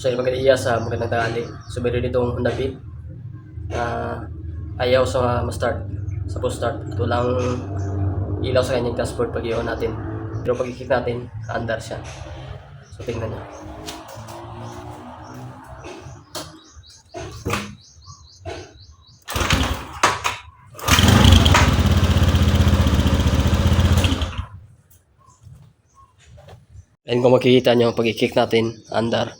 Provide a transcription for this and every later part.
So yung magandang iya sa magandang tangali. So meron ditong Honda Beat na ayaw sa ma-start. Sa post start. Ito lang ilaw sa kanyang dashboard pag i-on natin. Pero pag i-kick natin, kaandar siya. So tingnan nyo. Ayun kung makikita nyo, pag i-kick natin, andar.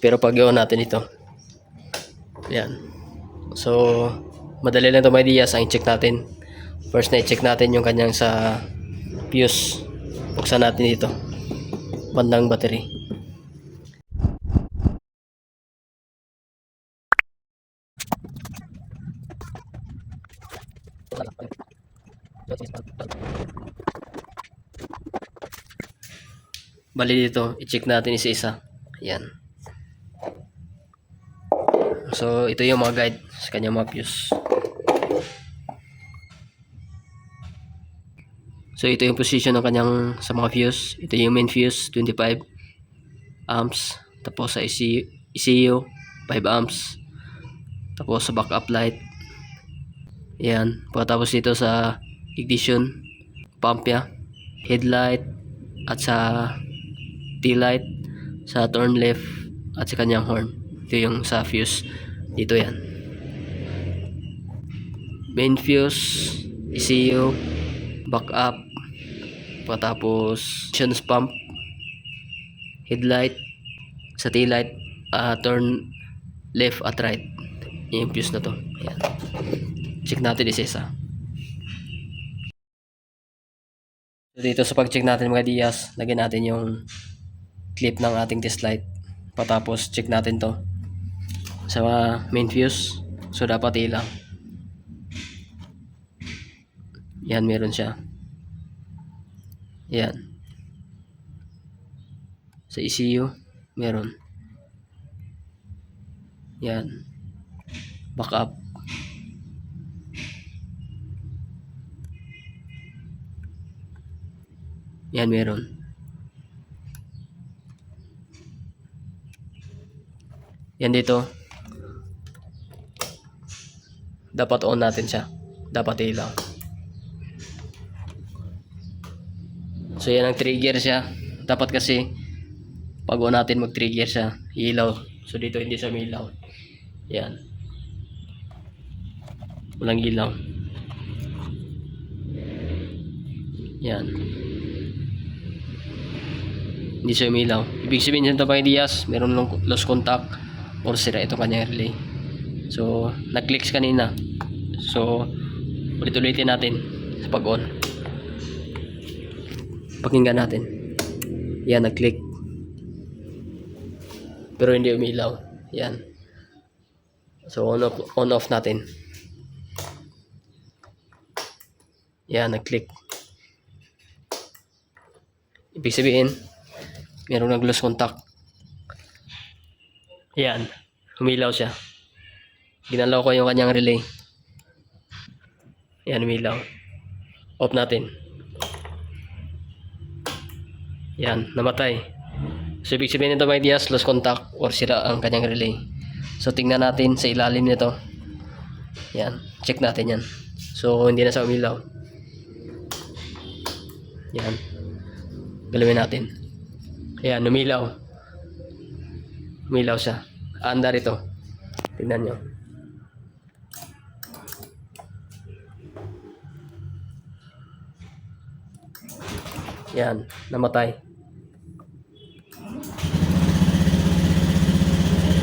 Pero pag i-on natin ito, yan. So, madali lang ito may ideas ang i-check natin. First na i-check natin yung kanyang sa fuse. Buksan natin dito. Bandang battery. Bali dito, i-check natin isa-isa. Yan. So, ito yung mga guide sa kanyang mga fuse. So, ito yung position ng kanyang sa mga fuse. Ito yung main fuse, 25 amps. Tapos sa ECU, ECU 5 amps. Tapos sa backup light. Yan. Pagkatapos dito sa ignition, pump niya, headlight, at sa tail light, sa turn left, at sa kanyang horn. Ito yung sa fuse. Dito yan. Main fuse, ECU, backup, patapos ignition pump, headlight, sa light, ah, turn left at right. Yung fuse na to. Ayan. Check natin isa-isa. So, dito sa pag-check natin mga dias, lagyan natin yung clip ng ating test light. Patapos check natin to sa main fuse. So dapat ilang. Yan meron siya. Yan. Sa ECU meron. Yan. Backup. Yan meron. Yan dito. Dapat on natin siya. Dapat ilaw. So yan ang trigger siya. Dapat kasi pag on natin mag-trigger siya, ilaw. So dito hindi siya may ilaw. Yan. Walang ilaw. Yan. Hindi siya umilaw. Ibig sabihin nito mga ideas, meron long- lost contact or sira ito kanyang relay. So, nag-clicks kanina. So, ulit-ulitin natin sa pag-on. Pakinggan natin. Yan, nag-click. Pero hindi umilaw. Yan. So, on off, on off natin. Yan, nag-click. Ibig sabihin, merong nag-lose contact. Yan. Humilaw siya. Ginalaw ko yung kanyang relay. Yan, humilaw. Off natin. Yan, namatay. So, ibig sabihin nito mga ideas, lost contact or sira ang kanyang relay. So, tingnan natin sa ilalim nito. Yan, check natin yan. So, hindi na sa umilaw. Yan. Galawin natin. Ayan, umilaw. Umilaw siya. Andar ito. Tingnan nyo. Yan, namatay.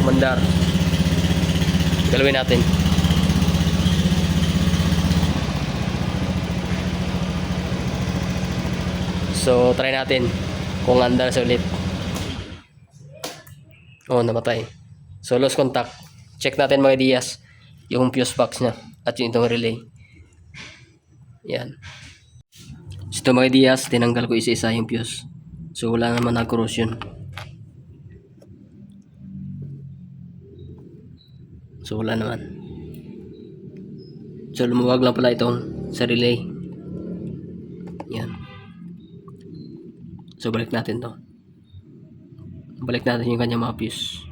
Mandar. Galawin natin. So, try natin kung andar sa ulit. Oh, namatay. So, lost contact. Check natin mga dias yung fuse box niya at yung itong relay. Yan. Ito mga dias, tinanggal ko isa-isa yung fuse. So wala naman na corrosion. So wala naman. So lumuwag lang pala itong sa relay. Yan. So balik natin to. Balik natin yung kanyang mga fuse.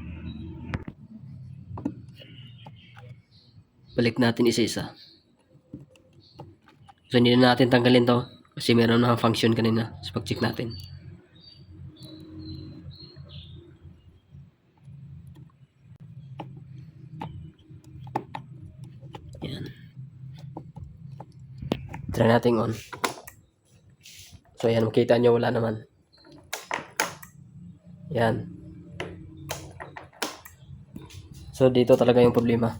Balik natin isa-isa. So hindi na natin tanggalin to kasi meron na function kanina sa pag-check natin. Yan. Try natin on. So, yan. Makita nyo, wala naman. Yan. So, dito talaga yung problema.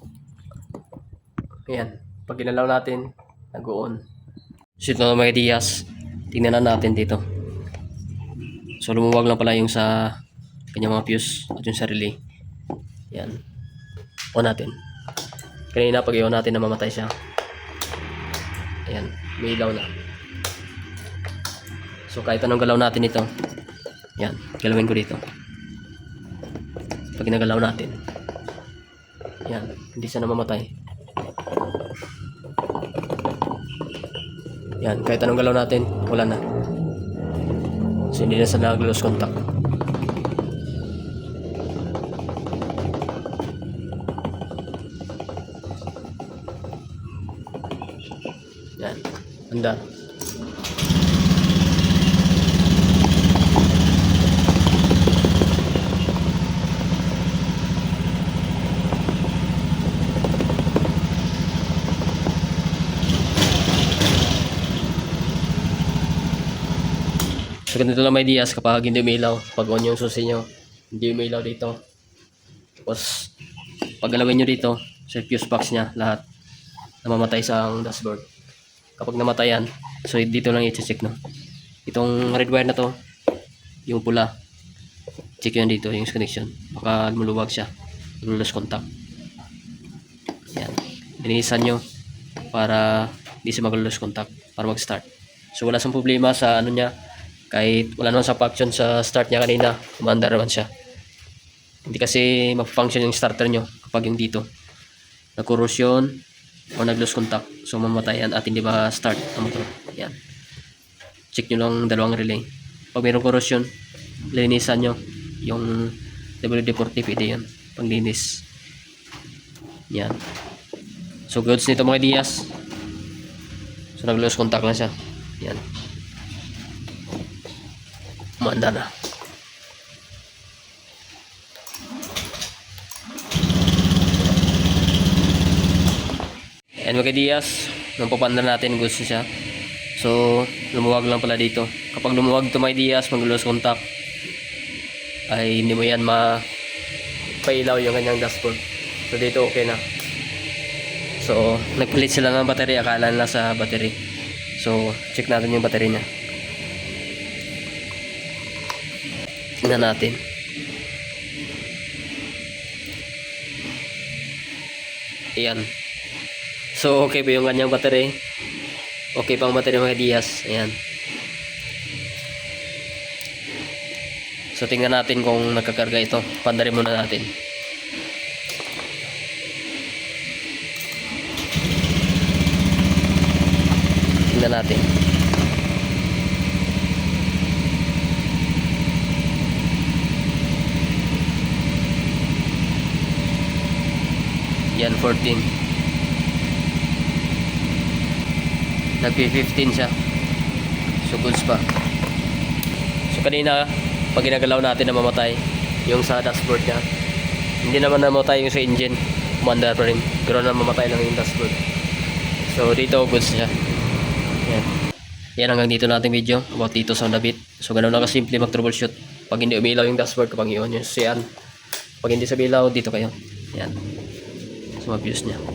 Ayan. Pag ginalaw natin, nag-on. Ito na mga Diaz. Tingnan na natin dito. So, lumuwag lang pala yung sa kanyang mga fuse at yung sa relay. Yan. On natin. Kanina pag i-on natin, namamatay siya. Ayan. May ilaw na. So, kahit anong galaw natin ito. Yan. Galawin ko dito. Pag ginagalaw natin. Yan. Hindi siya namamatay. Yan, kahit anong galaw natin, wala na. So, hindi na sa nag-lose contact. Yan, handa. So ganito lang may dias kapag hindi umilaw. Pag on yung susi nyo, hindi umilaw dito. Tapos, pag galawin nyo dito, sa fuse box niya, lahat, namamatay sa dashboard. Kapag namatayan, so dito lang i-check no. Itong red wire na to, yung pula, check yun dito, yung connection. Baka lumuluwag siya, lulus contact. Yan. Linisan nyo para hindi siya mag-lose contact para mag-start. So wala siyang problema sa ano niya, kahit wala naman sa function sa start niya kanina, umandar naman siya. Hindi kasi mag-function yung starter nyo kapag yung dito. Nag-corrosion o nag-lose contact. So mamatayan at hindi ba start ang motor. Yan. Check nyo lang dalawang relay. Pag mayroong corrosion, linisan nyo yung WD-40 pwede yan. Panglinis. Yan. So goods nito mga Diaz. So nag-lose contact na siya. Yan. Manda na. Ayan mga Diaz, nung papanda natin gusto siya. So, lumuwag lang pala dito. Kapag lumuwag to mga Diaz, mag-lose contact, ay hindi mo yan ma pailaw yung kanyang dashboard. So, dito okay na. So, nagpalit sila ng battery, akala nila sa battery. So, check natin yung battery niya. Tingnan natin. Ayan. So, okay ba yung kanyang battery? Okay pang battery mga Diaz. Ayan. So, tingnan natin kung nagkakarga ito. Pandarin muna natin. Tingnan natin. Yan, 14. Nagpi-15 siya. So, goods pa. So, kanina, pag ginagalaw natin na mamatay, yung sa dashboard niya, hindi naman namatay yung sa engine. Umanda pa rin. Pero na mamatay lang yung dashboard. So, dito, goods siya. Yan. Yan hanggang dito nating video about dito sa Beat. So, ganun lang kasimple mag-troubleshoot. Pag hindi umilaw yung dashboard, kapag iyon yung siyan. Pag hindi sa bilaw, dito kayo. Yan. So, mabuse niya.